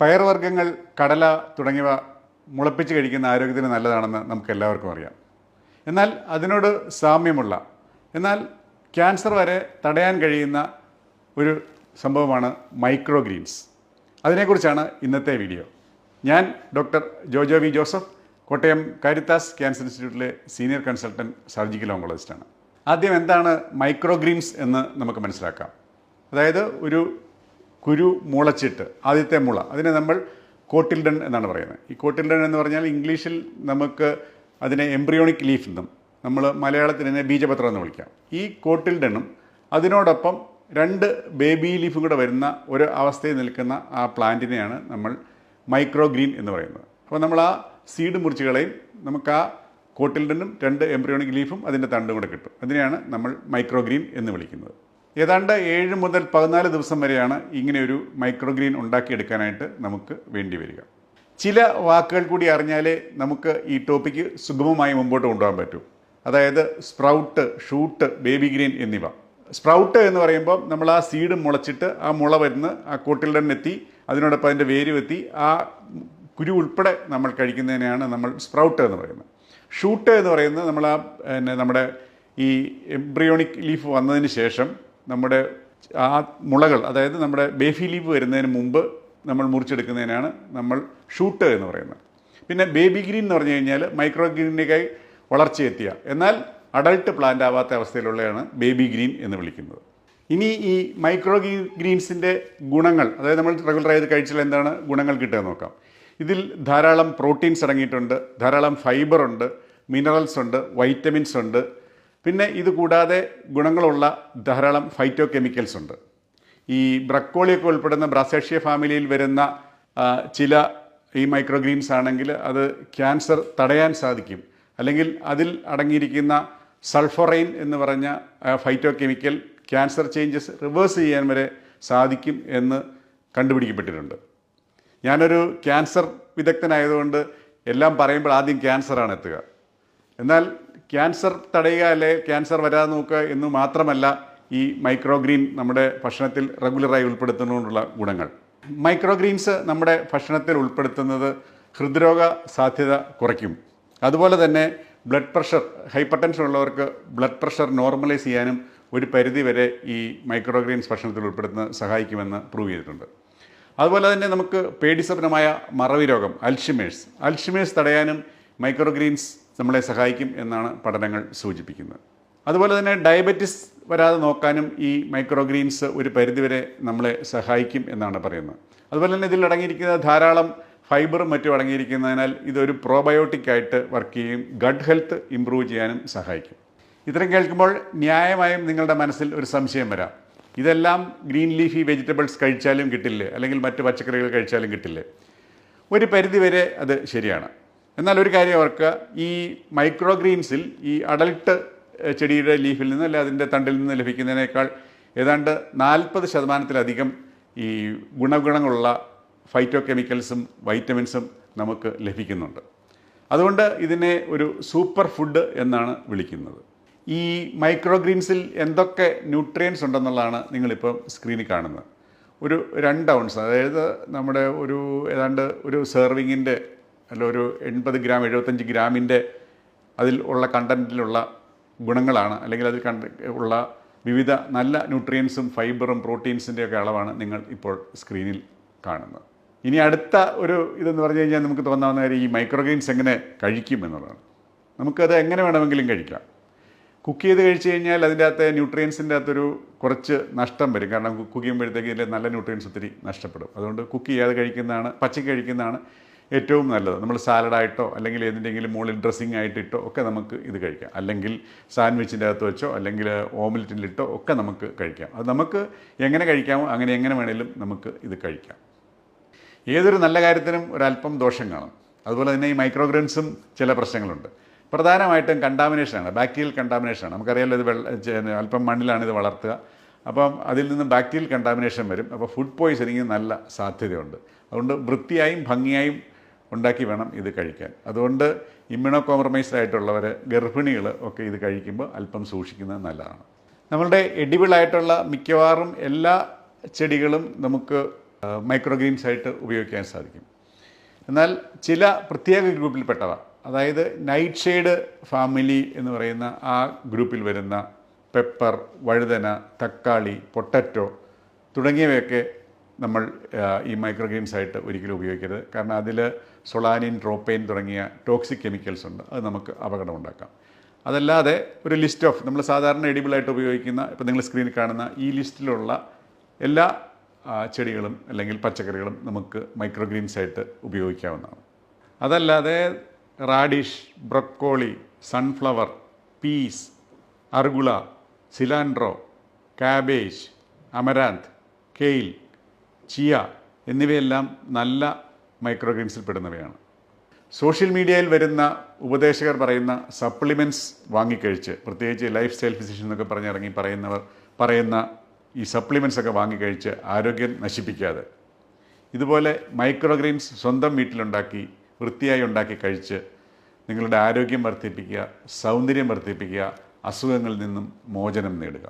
പയർവർഗങ്ങൾ കടല തുടങ്ങിയവ മുളപ്പിച്ച് കഴിക്കുന്ന ആരോഗ്യത്തിന് നല്ലതാണെന്ന് നമുക്ക് എല്ലാവർക്കും അറിയാം. എന്നാൽ അതിനോട് സാമ്യമുള്ള എന്നാൽ ക്യാൻസർ വരെ തടയാൻ കഴിയുന്ന ഒരു സംഭവമാണ് മൈക്രോ ഗ്രീൻസ് അതിനെക്കുറിച്ചാണ് ഇന്നത്തെ വീഡിയോ. ഞാൻ doctor Jojo V Joseph Kottayam Caritas cancer ഇൻസ്റ്റിറ്റ്യൂട്ടിലെ സീനിയർ കൺസൾട്ടന്റ് സർജിക്കൽ ഓങ്കോളജിസ്റ്റാണ്. ആദ്യം എന്താണ് മൈക്രോ ഗ്രീൻസ് എന്ന് നമുക്ക് മനസ്സിലാക്കാം. അതായത് ഒരു കുരു മുളച്ചിട്ട് ആദ്യത്തെ മുള. അതിനെ നമ്മൾ കോട്ടിൽഡൺ എന്നാണ് പറയുന്നത്. ഈ കോട്ടിൽഡൺ എന്ന് പറഞ്ഞാൽ ഇംഗ്ലീഷിൽ നമുക്ക് അതിനെ എംബ്രിയോണിക് ലീഫ് എന്നും നമ്മൾ മലയാളത്തിൽ ഇതിനെ ബീജപത്രം എന്ന് വിളിക്കാം. ഈ കോട്ടിൽഡണും അതിനോടൊപ്പം രണ്ട് ബേബി ലീഫും കൂടെ വരുന്ന ഒരു അവസ്ഥയിൽ നിൽക്കുന്ന ആ പ്ലാന്റിനെയാണ് നമ്മൾ മൈക്രോ ഗ്രീൻ എന്ന് പറയുന്നത്. അപ്പോൾ നമ്മൾ ആ സീഡ് മുറിച്ചുകളെയും നമുക്ക് ആ കോട്ടിൽഡനും രണ്ട് എംബ്രിയോണിക് ലീഫും അതിന്റെ തണ്ടും കൂടെ കിട്ടും. അതിനെയാണ് നമ്മൾ മൈക്രോ ഗ്രീൻ എന്ന് വിളിക്കുന്നത്. ഏതാണ്ട് ഏഴ് മുതൽ പതിനാല് ദിവസം വരെയാണ് ഇങ്ങനെയൊരു മൈക്രോ ഗ്രീൻ ഉണ്ടാക്കിയെടുക്കാനായിട്ട് നമുക്ക് വേണ്ടി വരിക. ചില വാക്കുകൾ കൂടി അറിഞ്ഞാലേ നമുക്ക് ഈ ടോപ്പിക്ക് സുഗമമായി മുമ്പോട്ട് കൊണ്ടുപോകാൻ പറ്റൂ. അതായത് സ്പ്രൗട്ട് ഷൂട്ട് ബേബി ഗ്രീൻ എന്നിവ. സ്പ്രൗട്ട് എന്ന് പറയുമ്പോൾ നമ്മൾ ആ സീഡ് മുളച്ചിട്ട് ആ മുള വരുന്ന ആ എത്തി അതിനോടൊപ്പം അതിന്റെ വേര് എത്തി ആ കുരു ഉൾപ്പെടെ നമ്മൾ കഴിക്കുന്നതിനെയാണ് നമ്മൾ സ്പ്രൗട്ട് എന്ന് പറയുന്നത്. ഷൂട്ട് എന്ന് പറയുന്നത് നമ്മൾ ആ പിന്നെ നമ്മുടെ ഈ എംബ്രിയോണിക് ലീഫ് വന്നതിന് ശേഷം നമ്മുടെ ആ മുളകൾ അതായത് നമ്മുടെ ബേഫി ലീവ് വരുന്നതിന് മുമ്പ് നമ്മൾ മുറിച്ചെടുക്കുന്നതിനാണ് നമ്മൾ ഷൂട്ട് എന്ന് പറയുന്നത്. പിന്നെ ബേബി ഗ്രീൻ എന്ന് പറഞ്ഞു കഴിഞ്ഞാൽ മൈക്രോ ഗ്രീനിനേക്കായി വളർച്ചയെത്തിയ എന്നാൽ അഡൾട്ട് പ്ലാന്റ് ആവാത്ത അവസ്ഥയിലുള്ളതാണ് ബേബി ഗ്രീൻ എന്ന് വിളിക്കുന്നത്. ഇനി ഈ മൈക്രോ ഗ്രീൻസിന്റെ ഗുണങ്ങൾ അതായത് നമ്മൾ റെഗുലർ ആയത് കഴിച്ചാൽ എന്താണ് ഗുണങ്ങൾ കിട്ടുക നോക്കാം. ഇതിൽ ധാരാളം പ്രോട്ടീൻസ് അടങ്ങിയിട്ടുണ്ട് ധാരാളം ഫൈബർ ഉണ്ട് മിനറൽസ് ഉണ്ട് വൈറ്റമിൻസ് ഉണ്ട് പിന്നെ ഇത് കൂടാതെ ഗുണങ്ങളുള്ള ധാരാളം ഫൈറ്റോ കെമിക്കൽസ് ഉണ്ട്. ഈ ബ്രക്കോളിയൊക്കെ ഉൾപ്പെടുന്ന ബ്രാസേഷ്യ ഫാമിലിയിൽ വരുന്ന ചില ഈ മൈക്രോഗ്രീൻസ് ആണെങ്കിൽ അത് ക്യാൻസർ തടയാൻ സാധിക്കും. അല്ലെങ്കിൽ അതിൽ അടങ്ങിയിരിക്കുന്ന സൾഫറൈൻ എന്ന് പറഞ്ഞ phytochemical cancer changes reverse ചെയ്യാൻ വരെ സാധിക്കും എന്ന് കണ്ടുപിടിക്കപ്പെട്ടിട്ടുണ്ട്. ഞാനൊരു ക്യാൻസർ വിദഗ്ധനായതുകൊണ്ട് എല്ലാം പറയുമ്പോൾ ആദ്യം ക്യാൻസറാണ് എത്തുക. എന്നാൽ ക്യാൻസർ തടയുക അല്ലെ ക്യാൻസർ വരാതെ നോക്കുക എന്ന് മാത്രമല്ല ഈ മൈക്രോഗ്രീൻ നമ്മുടെ ഭക്ഷണത്തിൽ റെഗുലറായി ഉൾപ്പെടുത്തുന്നതുകൊണ്ടുള്ള ഗുണങ്ങൾ. മൈക്രോഗ്രീൻസ് നമ്മുടെ ഭക്ഷണത്തിൽ ഉൾപ്പെടുത്തുന്നത് ഹൃദ്രോഗ സാധ്യത കുറയ്ക്കും. അതുപോലെ തന്നെ ബ്ലഡ് പ്രഷർ ഹൈപ്പർ ടെൻഷൻ ഉള്ളവർക്ക് ബ്ലഡ് പ്രഷർ നോർമലൈസ് ചെയ്യാനും ഒരു പരിധി വരെ ഈ മൈക്രോഗ്രീൻസ് ഭക്ഷണത്തിൽ ഉൾപ്പെടുത്തുന്നത് സഹായിക്കുമെന്ന് പ്രൂവ് ചെയ്തിട്ടുണ്ട്. അതുപോലെ തന്നെ നമുക്ക് പേടിസ്വപ്നമായ മറവി രോഗം അൽഷിമേഴ്സ്. അൽഷിമേഴ്സ് തടയാനും മൈക്രോഗ്രീൻസ് നമ്മളെ സഹായിക്കും എന്നാണ് പഠനങ്ങൾ സൂചിപ്പിക്കുന്നത്. അതുപോലെ തന്നെ ഡയബറ്റിസ് വരാതെ നോക്കാനും ഈ മൈക്രോഗ്രീൻസ് ഒരു പരിധിവരെ നമ്മളെ സഹായിക്കും എന്നാണ് പറയുന്നത്. അതുപോലെ തന്നെ ഇതിൽ അടങ്ങിയിരിക്കുന്ന ധാരാളം ഫൈബറും മറ്റും അടങ്ങിയിരിക്കുന്നതിനാൽ ഇതൊരു പ്രോബയോട്ടിക് ആയിട്ട് വർക്ക് ചെയ്യും ഗഡ് ഹെൽത്ത് ഇമ്പ്രൂവ് ചെയ്യാനും സഹായിക്കും. ഇത്രയും കേൾക്കുമ്പോൾ ന്യായമായും നിങ്ങളുടെ മനസ്സിൽ ഒരു സംശയം വരാം. ഇതെല്ലാം ഗ്രീൻ ലീഫി വെജിറ്റബിൾസ് കഴിച്ചാലും കിട്ടില്ലേ? അല്ലെങ്കിൽ മറ്റ് പച്ചക്കറികൾ കഴിച്ചാലും കിട്ടില്ലേ? ഒരു പരിധിവരെ അത് ശരിയാണ്. എന്നാൽ ഒരു കാര്യം ഓർക്കുക ഈ മൈക്രോ ഗ്രീൻസിൽ ഈ അഡൽട്ട് ചെടിയുടെ ലീഫിൽ നിന്ന് അല്ലെ അതിന്റെ തണ്ടിൽ നിന്ന് ലഭിക്കുന്നതിനേക്കാൾ ഏതാണ്ട് നാൽപ്പത് ശതമാനത്തിലധികം ഈ ഗുണഗുണങ്ങളുള്ള ഫൈറ്റോ കെമിക്കൽസും വൈറ്റമിൻസും നമുക്ക് ലഭിക്കുന്നുണ്ട്. അതുകൊണ്ട് ഇതിനെ ഒരു സൂപ്പർ ഫുഡ് എന്നാണ് വിളിക്കുന്നത്. ഈ മൈക്രോഗ്രീൻസിൽ എന്തൊക്കെ ന്യൂട്രിയൻസ് ഉണ്ടെന്നുള്ളതാണ് നിങ്ങളിപ്പോൾ സ്ക്രീനിൽ കാണുന്നത്. ഒരു രണ്ട് ഔൺസ് അതായത് നമ്മുടെ ഒരു ഏതാണ്ട് ഒരു സെർവിങ്ങിന്റെ അല്ല ഒരു എൺപത് ഗ്രാം എഴുപത്തഞ്ച് ഗ്രാമിന്റെ അതിൽ ഉള്ള കണ്ടന്റിലുള്ള ഗുണങ്ങളാണ്. അല്ലെങ്കിൽ അതിൽ കണ്ട ഉള്ള വിവിധ നല്ല ന്യൂട്രിയൻസും ഫൈബറും പ്രോട്ടീൻസിന്റെ ഒക്കെ അളവാണ് നിങ്ങൾ ഇപ്പോൾ സ്ക്രീനിൽ കാണുന്നത്. ഇനി അടുത്ത ഒരു ഇതെന്ന് പറഞ്ഞു കഴിഞ്ഞാൽ നമുക്ക് തോന്നാവുന്ന കാര്യം ഈ മൈക്രോഗ്രീൻസ് എങ്ങനെ കഴിക്കും എന്നുള്ളതാണ്. നമുക്കത് എങ്ങനെ വേണമെങ്കിലും കഴിക്കാം. കുക്ക് ചെയ്ത് കഴിച്ച് കഴിഞ്ഞാൽ അതിന്റെ അകത്തെ ന്യൂട്രിയൻസിന്റെ അകത്തൊരു കുറച്ച് നഷ്ടം വരും. കാരണം കുക്ക് ചെയ്യുമ്പോഴത്തേക്ക് ഇതിൽ നല്ല ന്യൂട്രിയൻസ് ഒത്തിരി നഷ്ടപ്പെടും. അതുകൊണ്ട് കുക്ക് ചെയ്യാതെ കഴിക്കുന്നതാണ് പച്ചക്ക് കഴിക്കുന്നതാണ് ഏറ്റവും നല്ലത്. നമ്മൾ സാലഡായിട്ടോ അല്ലെങ്കിൽ ഏതിന്റെങ്കിലും മുകളിൽ ഡ്രസ്സിങ് ആയിട്ടിട്ടോ ഒക്കെ നമുക്ക് ഇത് കഴിക്കാം. അല്ലെങ്കിൽ സാൻഡ്വിച്ചിന്റെ അകത്ത് വെച്ചോ അല്ലെങ്കിൽ ഓംലെറ്റിലിട്ടോ ഒക്കെ നമുക്ക് കഴിക്കാം. അത് നമുക്ക് എങ്ങനെ കഴിക്കാമോ അങ്ങനെ എങ്ങനെ വേണേലും നമുക്ക് ഇത് കഴിക്കാം. ഏതൊരു നല്ല കാര്യത്തിനും ഒരല്പം ദോഷം കാണും. അതുപോലെ തന്നെ ഈ മൈക്രോഗ്രൻസും ചില പ്രശ്നങ്ങളുണ്ട്. പ്രധാനമായിട്ടും കണ്ടാമിനേഷനാണ് ബാക്ടീരിയൽ കണ്ടാമിനേഷനാണ് നമുക്കറിയാമല്ലോ ഇത് വെള്ള അല്പം മണ്ണിലാണ് ഇത് വളർത്തുക. അപ്പം അതിൽ നിന്ന് ബാക്ടീരിയൽ കണ്ടാമിനേഷൻ വരും. അപ്പോൾ ഫുഡ് പോയ്സണിങ് നല്ല സാധ്യതയുണ്ട്. അതുകൊണ്ട് വൃത്തിയായും ഭംഗിയായും ഉണ്ടാക്കി വേണം ഇത് കഴിക്കാൻ. അതുകൊണ്ട് ഇമ്മ്യൂണോ കോംപ്രമൈസ്ഡ് ആയിട്ടുള്ളവർ ഗർഭിണികൾ ഒക്കെ ഇത് കഴിക്കുമ്പോൾ അല്പം സൂക്ഷിക്കുന്നത് നല്ലതാണ്. നമ്മളുടെ എഡിബിളായിട്ടുള്ള മിക്കവാറും എല്ലാ ചെടികളും നമുക്ക് മൈക്രോഗ്രീൻസ് ആയിട്ട് ഉപയോഗിക്കാൻ സാധിക്കും. എന്നാൽ ചില പ്രത്യേക ഗ്രൂപ്പിൽപ്പെട്ടവ അതായത് നൈറ്റ് ഷെയ്ഡ് ഫാമിലി എന്ന് പറയുന്ന ആ ഗ്രൂപ്പിൽ വരുന്ന പെപ്പർ വഴുതന തക്കാളി പൊട്ടറ്റോ തുടങ്ങിയവയൊക്കെ നമ്മൾ ഈ ഈ മൈക്രോഗ്രീൻസ് ആയിട്ട് ഒരിക്കലും ഉപയോഗിക്കരുത്. കാരണം അതിൽ സൊളാനിൻ ട്രോപ്പൈൻ തുടങ്ങിയ ടോക്സിക് കെമിക്കൽസ് ഉണ്ട്. അത് നമുക്ക് അപകടം ഉണ്ടാക്കാം. അതല്ലാതെ ഒരു ലിസ്റ്റ് ഓഫ് നമ്മൾ സാധാരണ എഡിബിളായിട്ട് ഉപയോഗിക്കുന്ന ഇപ്പോൾ നിങ്ങൾ സ്ക്രീനിൽ കാണുന്ന ഈ ലിസ്റ്റിലുള്ള എല്ലാ ചെടികളും അല്ലെങ്കിൽ പച്ചക്കറികളും നമുക്ക് മൈക്രോഗ്രീൻസ് ആയിട്ട് ഉപയോഗിക്കാവുന്നതാണ്. അതല്ലാതെ radish broccoli sunflower peas arugula cilantro cabbage amaranth kale chia എന്നിവയെല്ലാം നല്ല മൈക്രോഗ്രീൻസിൽ പെടുന്നവയാണ്. സോഷ്യൽ മീഡിയയിൽ വരുന്ന ഉപദേശകർ പറയുന്ന സപ്ലിമെന്റ്സ് വാങ്ങിക്കഴിച്ച് പ്രത്യേകിച്ച് ലൈഫ് സ്റ്റൈൽ ഫിസിഷ്യൻ എന്നൊക്കെ പറഞ്ഞിറങ്ങി പറയുന്നവർ പറയുന്ന ഈ സപ്ലിമെന്റ്സ് ഒക്കെ വാങ്ങിക്കഴിച്ച് ആരോഗ്യം നശിപ്പിക്കാതെ ഇതുപോലെ മൈക്രോഗ്രീൻസ് സ്വന്തം വീട്ടിലുണ്ടാക്കി വൃത്തിയായി ഉണ്ടാക്കി കഴിച്ച് നിങ്ങളുടെ ആരോഗ്യം വർദ്ധിപ്പിക്കുക സൗന്ദര്യം വർദ്ധിപ്പിക്കുക അസുഖങ്ങളിൽ നിന്നും മോചനം നേടുക.